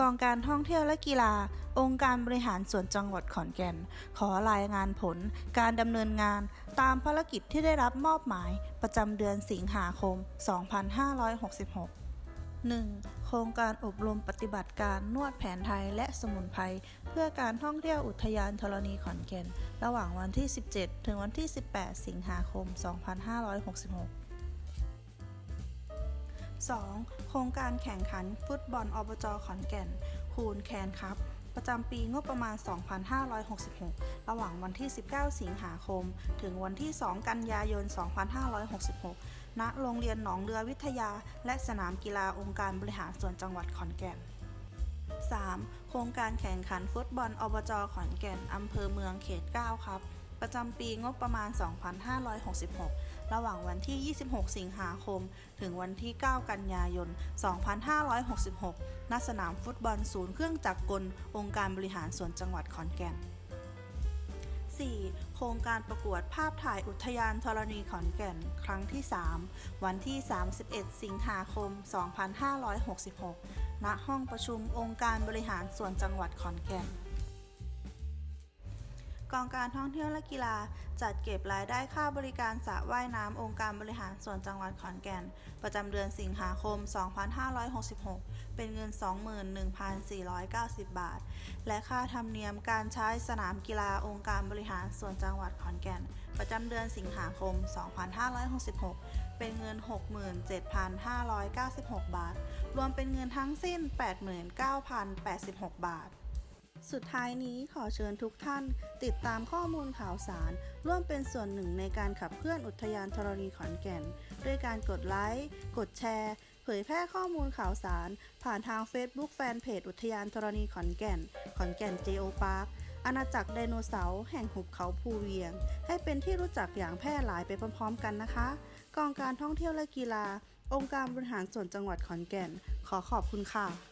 กองการท่องเที่ยวและกีฬา องค์การบริหารส่วนจังหวัดขอนแก่น ขอรายงานผลการดำเนินงานตามภารกิจที่ได้รับมอบหมายประจำเดือนสิงหาคม 2566 1. โครงการอบรมปฏิบัติการนวดแผนไทยและสมุนไพรเพื่อการท่องเที่ยวอุทยานธรณีขอนแก่น ระหว่างวันที่ 17 ถึงวันที่ 18 สิงหาคม 2566 2. โครงการแข่งขันฟุตบอลอบจขอนแก่น คูณแคนครับ ประจำปีงบประมาณ 2566 ระหว่างวันที่ 19 สิงหาคม ถึงวันที่ 2 กันยายน 2566 ณ โรงเรียนหนองเรือวิทยา และสนามกีฬาองค์การบริหารส่วนจังหวัดขอนแก่น 3. โครงการแข่งขันฟุตบอลอบจขอนแก่น อำเภอเมืองเขต 9 ครับ ประจำปีงบประมาณ 2566 ระหว่างวันที่ 26 สิงหาคม ถึงวันที่ 9 กันยายน 2566 ณ สนามฟุตบอลศูนย์เครื่องจักรกล องค์การบริหารส่วนจังหวัดขอนแก่น 4. โครงการประกวดภาพถ่ายอุทยานธรณีขอนแก่น ครั้งที่ 3 วันที่ 31 สิงหาคม 2566 ณ ห้องประชุมองค์การบริหารส่วนจังหวัดขอนแก่น กองการท่องเที่ยวและกีฬา จัดเก็บรายได้ค่าบริการสระว่ายน้ำองค์การบริหารส่วนจังหวัดขอนแก่น ประจำเดือนสิงหาคม 2566 เป็นเงิน 21,490 บาท และค่าธรรมเนียมการใช้สนามกีฬาองค์การบริหารส่วนจังหวัดขอนแก่น ประจำเดือนสิงหาคม 2566 เป็นเงิน 67,596 บาท รวมเป็นเงินทั้งสิ้น 89,086 บาท สุดท้ายนี้ขอเชิญทุกท่าน ติดตามข้อมูลข่าวสาร ร่วมเป็นส่วนหนึ่งในการขับเคลื่อนอุทยานธรณีขอนแก่น ด้วยการกดไลค์ กดแชร์ เผยแพร่ข้อมูลข่าวสาร ผ่านทาง Facebook แฟนเพจอุทยานธรณีขอนแก่น ขอนแก่น JO Park อาณาจักรไดโนเสาร์แห่งหุบเขาภูเวียง ให้เป็นที่รู้จักอย่างแพร่หลายไปพร้อมๆกันนะคะ กองการท่องเที่ยวและกีฬา องค์การบริหารส่วนจังหวัดขอนแก่น ขอขอบคุณค่ะ